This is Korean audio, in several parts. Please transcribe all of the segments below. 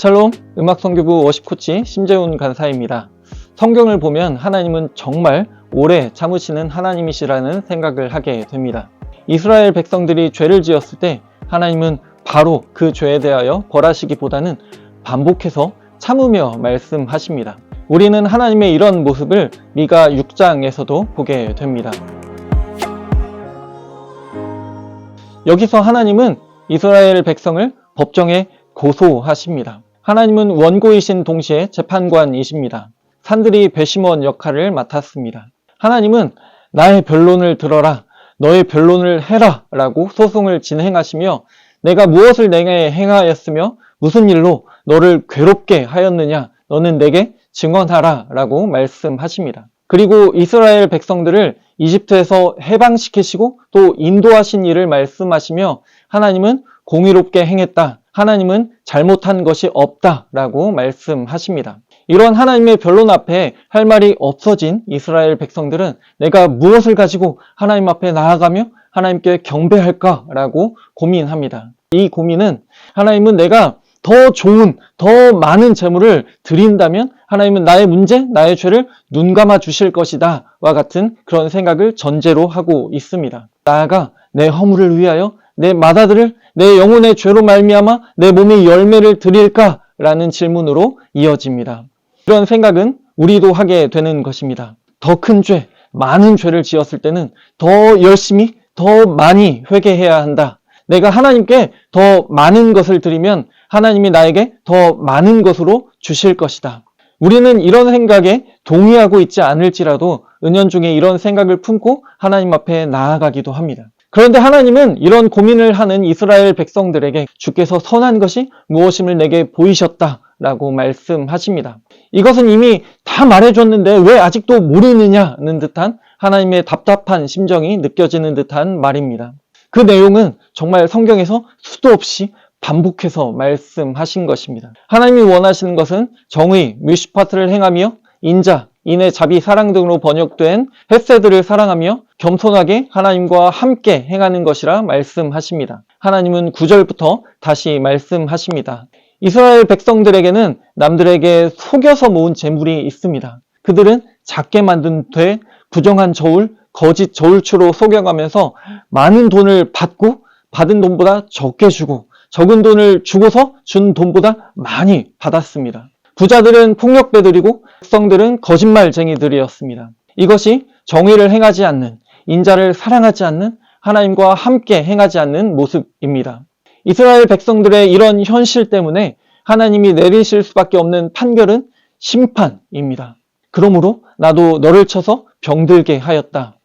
샬롬 음악성교부 워십 코치 심재훈 간사입니다. 성경을 보면 하나님은 정말 오래 참으시는 하나님이시라는 생각을 하게 됩니다. 이스라엘 백성들이 죄를 지었을 때 하나님은 바로 그 죄에 대하여 벌하시기보다는 반복해서 참으며 말씀하십니다. 우리는 하나님의 이런 모습을 미가 6장에서도 보게 됩니다. 여기서 하나님은 이스라엘 백성을 법정에 고소하십니다. 하나님은 원고이신 동시에 재판관이십니다. 산들이 배심원 역할을 맡았습니다. 하나님은 나의 변론을 들어라, 너의 변론을 해라 라고 소송을 진행하시며 내가 무엇을 내게 행하였으며 무슨 일로 너를 괴롭게 하였느냐, 너는 내게 증언하라 라고 말씀하십니다. 그리고 이스라엘 백성들을 이집트에서 해방시키시고 또 인도하신 일을 말씀하시며 하나님은 공의롭게 행했다. 하나님은 잘못한 것이 없다라고 말씀하십니다. 이런 하나님의 변론 앞에 할 말이 없어진 이스라엘 백성들은 내가 무엇을 가지고 하나님 앞에 나아가며 하나님께 경배할까라고 고민합니다. 이 고민은 하나님은 내가 더 좋은, 더 많은 재물을 드린다면 하나님은 나의 문제, 나의 죄를 눈 감아 주실 것이다. 와 같은 그런 생각을 전제로 하고 있습니다. 나아가 내 허물을 위하여 내 마다들을 내 영혼의 죄로 말미암아 내 몸의 열매를 드릴까? 라는 질문으로 이어집니다. 이런 생각은 우리도 하게 되는 것입니다. 더 큰 죄, 많은 죄를 지었을 때는 더 열심히, 더 많이 회개해야 한다. 내가 하나님께 더 많은 것을 드리면 하나님이 나에게 더 많은 것으로 주실 것이다. 우리는 이런 생각에 동의하고 있지 않을지라도 은연 중에 이런 생각을 품고 하나님 앞에 나아가기도 합니다. 그런데 하나님은 이런 고민을 하는 이스라엘 백성들에게 주께서 선한 것이 무엇임을 내게 보이셨다 라고 말씀하십니다. 이것은 이미 다 말해줬는데 왜 아직도 모르느냐는 듯한 하나님의 답답한 심정이 느껴지는 듯한 말입니다. 그 내용은 정말 성경에서 수도 없이 반복해서 말씀하신 것입니다. 하나님이 원하시는 것은 정의, 뮤시파트를 행하며 인자, 인의 자비, 사랑 등으로 번역된 햇세들을 사랑하며 겸손하게 하나님과 함께 행하는 것이라 말씀하십니다. 하나님은 9절부터 다시 말씀하십니다. 이스라엘 백성들에게는 남들에게 속여서 모은 재물이 있습니다. 그들은 작게 만든 되, 부정한 저울, 거짓 저울추로 속여가면서 많은 돈을 받고 받은 돈보다 적게 주고 적은 돈을 주고서 준 돈보다 많이 받았습니다. 부자들은 폭력배들이고 백성들은 거짓말쟁이들이었습니다. 이것이 정의를 행하지 않는 인자를 사랑하지 않는 하나님과 함께 행하지 않는 모습입니다. 이스라엘 백성들의 이런 현실 때문에 하나님이 내리실 수밖에 없는 판결은 심판입니다. 그러므로 나도 너를 쳐서 병들게 하였다.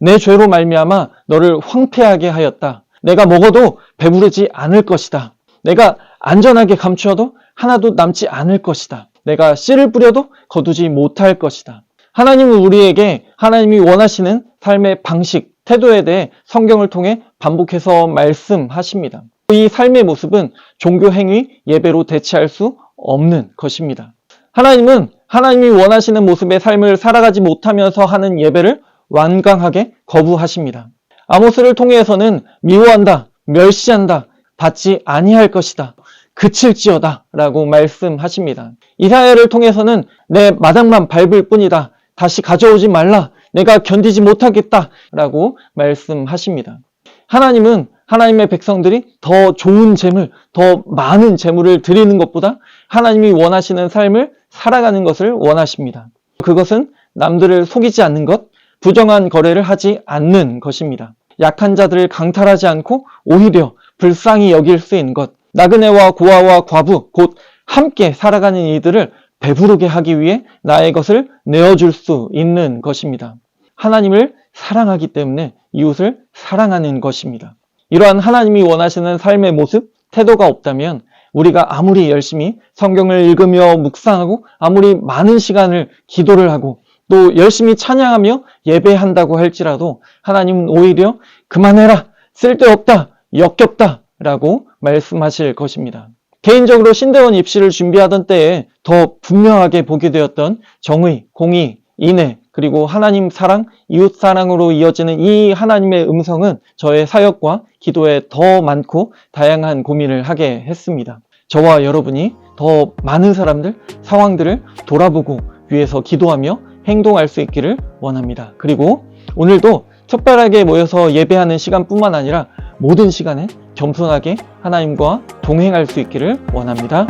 내 죄로 말미암아 너를 황폐하게 하였다. 내가 먹어도 배부르지 않을 것이다. 내가 안전하게 감추어도 하나도 남지 않을 것이다. 내가 씨를 뿌려도 거두지 못할 것이다. 하나님은 우리에게 하나님이 원하시는 삶의 방식, 태도에 대해 성경을 통해 반복해서 말씀하십니다. 이 삶의 모습은 종교 행위, 예배로 대체할 수 없는 것입니다. 하나님은 하나님이 원하시는 모습의 삶을 살아가지 못하면서 하는 예배를 완강하게 거부하십니다. 아모스를 통해서는 미워한다, 멸시한다, 받지 아니할 것이다. 그칠지어다 라고 말씀하십니다. 이사야를 통해서는 내 마당만 밟을 뿐이다. 다시 가져오지 말라. 내가 견디지 못하겠다 라고 말씀하십니다. 하나님은 하나님의 백성들이 더 좋은 재물, 더 많은 재물을 드리는 것보다 하나님이 원하시는 삶을 살아가는 것을 원하십니다. 그것은 남들을 속이지 않는 것, 부정한 거래를 하지 않는 것입니다. 약한 자들을 강탈하지 않고 오히려 불쌍히 여길 수 있는 것, 나그네와 고아와 과부, 곧 함께 살아가는 이들을 배부르게 하기 위해 나의 것을 내어줄 수 있는 것입니다. 하나님을 사랑하기 때문에 이웃을 사랑하는 것입니다. 이러한 하나님이 원하시는 삶의 모습, 태도가 없다면 우리가 아무리 열심히 성경을 읽으며 묵상하고 아무리 많은 시간을 기도를 하고 또 열심히 찬양하며 예배한다고 할지라도 하나님은 오히려 그만해라, 쓸데없다, 역겹다 라고 말씀하실 것입니다. 개인적으로 신대원 입시를 준비하던 때에 더 분명하게 보게 되었던 정의, 공의, 인애, 그리고 하나님 사랑, 이웃 사랑으로 이어지는 이 하나님의 음성은 저의 사역과 기도에 더 많고 다양한 고민을 하게 했습니다. 저와 여러분이 더 많은 사람들, 상황들을 돌아보고 위해서 기도하며 행동할 수 있기를 원합니다. 그리고 오늘도 특별하게 모여서 예배하는 시간뿐만 아니라 모든 시간에 겸손하게 하나님과 동행할 수 있기를 원합니다.